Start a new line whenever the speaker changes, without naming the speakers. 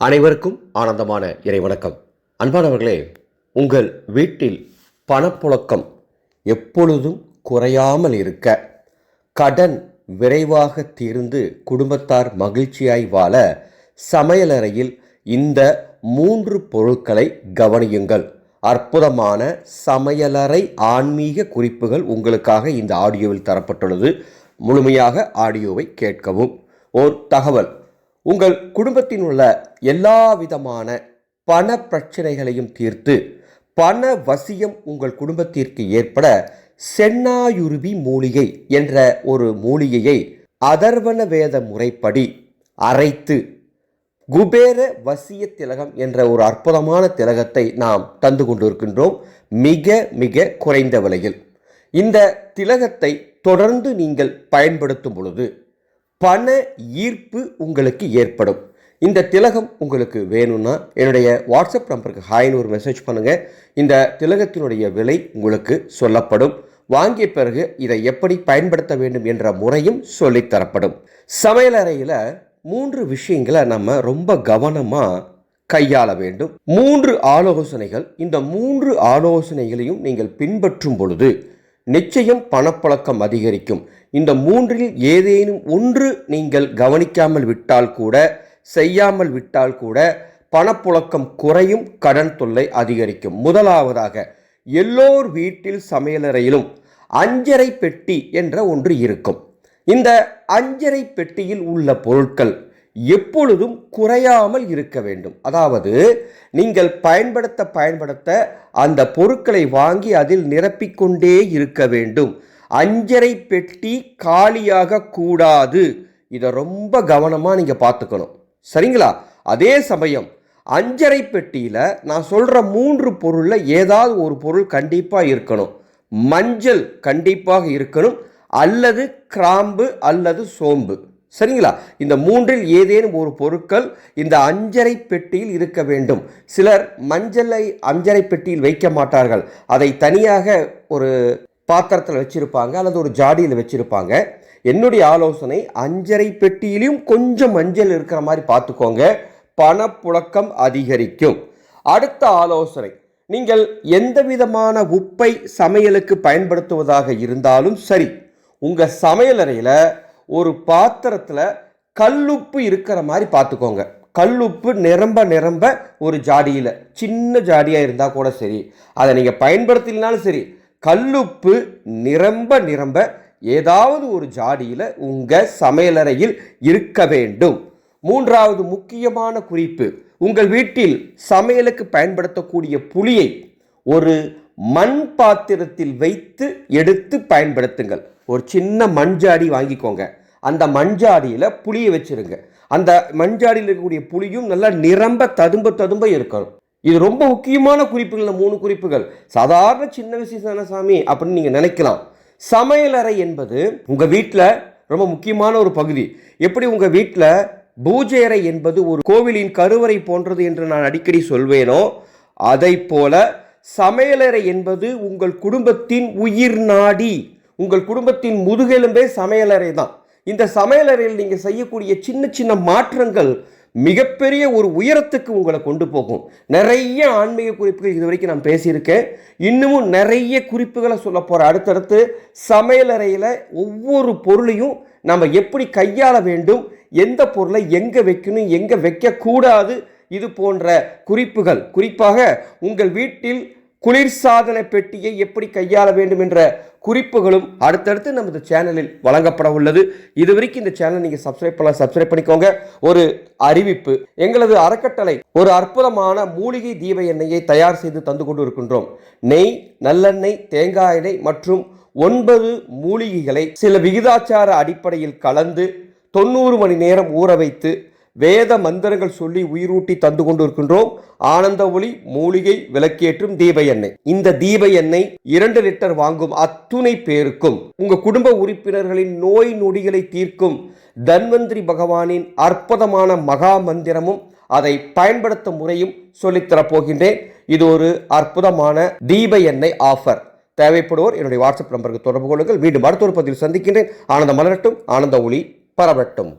அனைவருக்கும் ஆனந்தமான இறை வணக்கம். அன்பானவர்களே உங்கள் வீட்டில் பணப்புழக்கம் எப்பொழுதும் குறையாமல் இருக்க கடன் விரைவாக தீர்ந்து குடும்பத்தார் மகிழ்ச்சியாய் வாழ சமையலறையில் இந்த மூன்று பொருட்களை கவனியுங்கள். அற்புதமான சமையலறை ஆன்மீக குறிப்புகள் உங்களுக்காக இந்த ஆடியோவில் தரப்பட்டுள்ளது. முழுமையாக ஆடியோவை கேட்கவும். ஓர் தகவல். உங்கள் குடும்பத்தில் உள்ள எல்லா விதமான பண பிரச்சனைகளையும் தீர்த்து பண வசியம் உங்கள் குடும்பத்திற்கு ஏற்பட சென்னாயுருவி மூலிகை என்ற ஒரு மூலிகையை அதர்வன வேத முறைப்படி அரைத்து குபேர வசிய திலகம் என்ற ஒரு அற்புதமான திலகத்தை நாம் தந்து கொண்டிருக்கின்றோம் மிக மிக குறைந்த விலையில். இந்த திலகத்தை தொடர்ந்து நீங்கள் பயன்படுத்தும் பொழுது பண ஈர்ப்பு உங்களுக்கு ஏற்படும். இந்த திலகம் உங்களுக்கு வேணும்னா என்னுடைய வாட்ஸ்அப் நம்பருக்கு ஹாய்னு ஒரு மெசேஜ் பண்ணுங்கள் இந்த திலகத்தினுடைய விலை உங்களுக்கு சொல்லப்படும். வாங்கிய பிறகு இதை எப்படி பயன்படுத்த வேண்டும் என்ற முறையும் சொல்லித்தரப்படும் சமையலறையில் மூன்று விஷயங்களை நம்ம ரொம்ப கவனமாக கையாள வேண்டும். மூன்று ஆலோசனைகள். இந்த மூன்று ஆலோசனைகளையும் நீங்கள் பின்பற்றும் பொழுது நிச்சயம் பணப்பழக்கம் அதிகரிக்கும். இந்த மூன்றில் ஏதேனும் ஒன்று நீங்கள் கவனிக்காமல் விட்டால் கூட செய்யாமல் விட்டால் கூட பணப்புழக்கம் குறையும் கடன் தொல்லை அதிகரிக்கும். முதலாவதாக எல்லோர் வீட்டில் சமையலறையிலும் அஞ்சரை பெட்டி என்ற ஒன்று இருக்கும். இந்த அஞ்சரை பெட்டியில் உள்ள பொருட்கள் எப்பொழுதும் குறையாமல் இருக்க வேண்டும். அதாவது நீங்கள் பயன்படுத்த பயன்படுத்த அந்த பொருட்களை வாங்கி அதில் நிரப்பிக்கொண்டே இருக்க வேண்டும். அஞ்சரை பெட்டி காலியாக கூடாது. இதை ரொம்ப கவனமாக நீங்கள் பார்த்துக்கணும். சரிங்களா? அதே சமயம் அஞ்சரை பெட்டியில் நான் சொல்கிற மூன்று பொருளில் ஏதாவது ஒரு பொருள் கண்டிப்பாக இருக்கணும். மஞ்சள் கண்டிப்பாக இருக்கணும். அல்லது கிராம்பு அல்லது சோம்பு. சரிங்களா? இந்த மூன்றில் ஏதேனும் ஒரு பொருட்கள் இந்த அஞ்சரை பெட்டியில் இருக்க வேண்டும். சிலர் மஞ்சளை அஞ்சரை பெட்டியில் வைக்க மாட்டார்கள். அதை தனியாக ஒரு பாத்திரத்தில் வச்சுருப்பாங்க அல்லது ஒரு ஜாடியில் வச்சுருப்பாங்க. என்னுடைய ஆலோசனை அஞ்சரை பெட்டியிலையும் கொஞ்சம் மஞ்சள் இருக்கிற மாதிரி பார்த்துக்கோங்க. பணப்புழக்கம் அதிகரிக்கும். அடுத்த ஆலோசனை நீங்கள் எந்த விதமான உப்பை சமையலுக்கு பயன்படுத்துவதாக இருந்தாலும் சரி உங்கள் சமையலறையில் ஒரு பாத்திரத்தில் கல்லுப்பு இருக்கிற மாதிரி பார்த்துக்கோங்க கல்லுப்பு நிரம்ப நிரம்ப ஒரு ஜாடியில் சின்ன ஜாடியாக இருந்தால் கூட சரி. அதை நீங்கள் பயன்படுத்தினாலும் சரி கல்லுப்பு நிரம்ப நிரம்ப ஏதாவது ஒரு ஜாடியில் உங்கள் சமையலறையில் இருக்க வேண்டும். மூன்றாவது முக்கியமான குறிப்பு உங்கள் வீட்டில் சமையலுக்கு பயன்படுத்தக்கூடிய புளியை ஒரு மண் பாத்திரத்தில் வைத்து எடுத்து பயன்படுத்துங்கள். ஒரு சின்ன மண்ஜாடி வாங்கிக்கோங்க. அந்த மண்ஜாடியில் புளியை வச்சிருங்க. அந்த மண்ஜாடியில் இருக்கக்கூடிய புளியும் நல்லா நிரம்ப ததும்ப ததும்ப இருக்கணும். இது ரொம்ப முக்கியமான குறிப்புகள் மூணு குறிப்புகள். சாதாரண சின்ன விஷயம் தானே சாமி அப்படின்னு நீங்கள் நினைக்கலாம். சமையலறை என்பது உங்கள் வீட்டில் ரொம்ப முக்கியமான ஒரு பகுதி. எப்படி உங்கள் வீட்டில் பூஜை அறை என்பது ஒரு கோவிலின் கருவறை போன்றது என்று நான் அடிக்கடி சொல்வேனோ அதை போல சமையலறை என்பது உங்கள் குடும்பத்தின் உயிர் நாடி. உங்கள் குடும்பத்தின் முதுகெலும்பே சமையலறை தான். இந்த சமையலறையில் நீங்கள் செய்யக்கூடிய சின்ன சின்ன மாற்றங்கள் மிகப்பெரிய ஒரு உயரத்துக்கு உங்களை கொண்டு போகும். நிறைய ஆன்மீக குறிப்புகள் இது வரைக்கும் நான் பேசியிருக்கேன். இன்னமும் நிறைய குறிப்புகளை சொல்ல போகிறேன் அடுத்தடுத்து சமையலறையில் ஒவ்வொரு பொருளையும் நம்ம எப்படி கையாள வேண்டும் எந்த பொருளை எங்கே வைக்கணும் எங்கே வைக்கக்கூடாது இது போன்ற குறிப்புகள். குறிப்பாக உங்கள் வீட்டில் குளிர்சாதன பெட்டியை எப்படி கையாள வேண்டும் என்ற குறிப்புகளும் அடுத்தடுத்து நமது சேனலில் வழங்கப்பட உள்ளது. இது வரைக்கும் இந்த சேனல் நீங்கள் சப்ஸ்கிரைப் பண்ணலாம் சப்ஸ்கிரைப் பண்ணிக்கோங்க. ஒரு அறிவிப்பு எங்களது அறக்கட்டளை ஒரு அற்புதமான மூலிகை தீப எண்ணெயை தயார் செய்து தந்து கொண்டு இருக்கின்றோம் நெய் நல்லெண்ணெய் தேங்காய் எண்ணெய் மற்றும் ஒன்பது மூலிகைகளை சில விகிதாச்சார அடிப்படையில் கலந்து தொண்ணூறு மணி நேரம் ஊற வைத்து வேத மந்திரங்கள் சொல்லி உயிரூட்டி தந்து கொண்டு இருக்கின்றோம் ஆனந்த ஒளி மூலிகை விளக்கேற்றும் தீப எண்ணெய். இந்த தீப எண்ணெய் இரண்டு லிட்டர் வாங்கும் அத்துணை பேருக்கும் உங்க குடும்ப உறுப்பினர்களின் நோய் நொடிகளை தீர்க்கும் தன்வந்திரி பகவானின் அற்புதமான மகா மந்திரமும் அதை பயன்படுத்தும் முறையும் சொல்லித்தரப் போகின்றேன் இது ஒரு அற்புதமான தீப எண்ணெய் ஆஃபர். தேவைப்படுவோர் என்னுடைய வாட்ஸ்அப் நம்பருக்கு தொடர்பு கொள்ளுங்கள். மீண்டும் அடுத்த ஒரு பதிவில் சந்திக்கின்றேன். ஆனந்த மலரட்டும் ஆனந்த ஒளி பரவட்டும்.